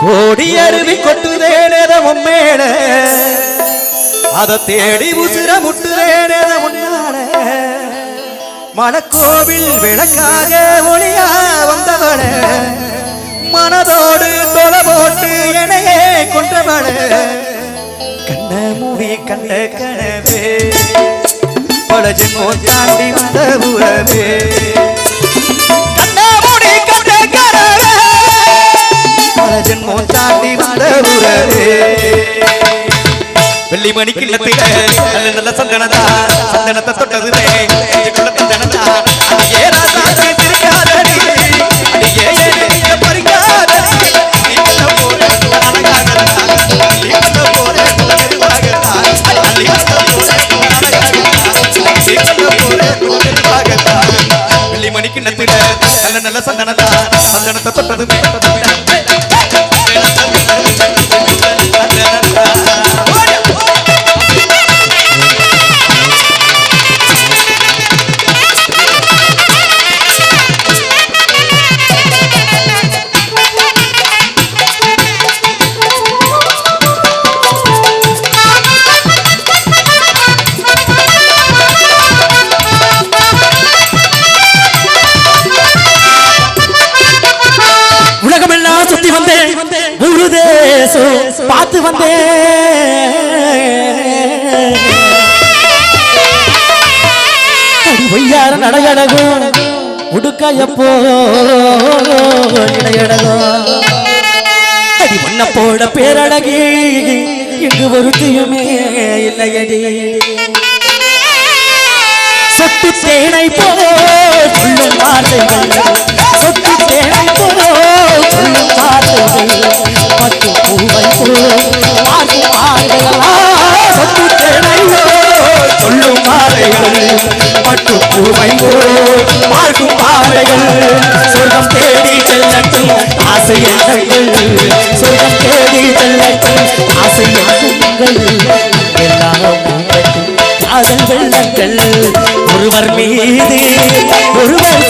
கோடி அருவி கொட்டுதேனத உம்மேட அத தேடி உசுர முட்டுதேனத உன்னால. மனக்கோவில் விளக்காக ஒளியா வந்தவள. மனதோடு தொலை போட்டு எனையே கொன்றவள. கண்ண மூடி கண்ட கனவே. பல ஜென்மோ தாண்டி வந்த உறவு. ஜென்மம் தாண்டி வந்த உறவே வெள்ளி மணி கிண்ணத்தில நல்ல நல்ல சந்தனதா சந்தனத்தை தொட்டதுவே நெஞ்சுக்குள்ள அடியே ராசா அடியே ஏறிய வெள்ளி மணி கிண்ணத்தில நல்ல நல்ல சந்தனதா சந்தனத்தை தொட்டதுமே. பார்த்து வந்தேன் பொய்யார வையார நடையடகும் உடுக்கையப்போ இடையடகும் அடி வண்ண போட பேரழகி இங்கு ஒருத்தியுமே இல்லையடி. சொத்து தேனை போ பட்டு பூவை போ சொர்க்கம் தேடி செல்லட்டும் ஆசை எண்ணங்கள் சொர்க்கம் தேடி செல்லட்டும் ஆசை எண்ணங்கள் எல்லாம் காதல் வெள்ளங்கள் ஒருவர் மீது ஒருவர்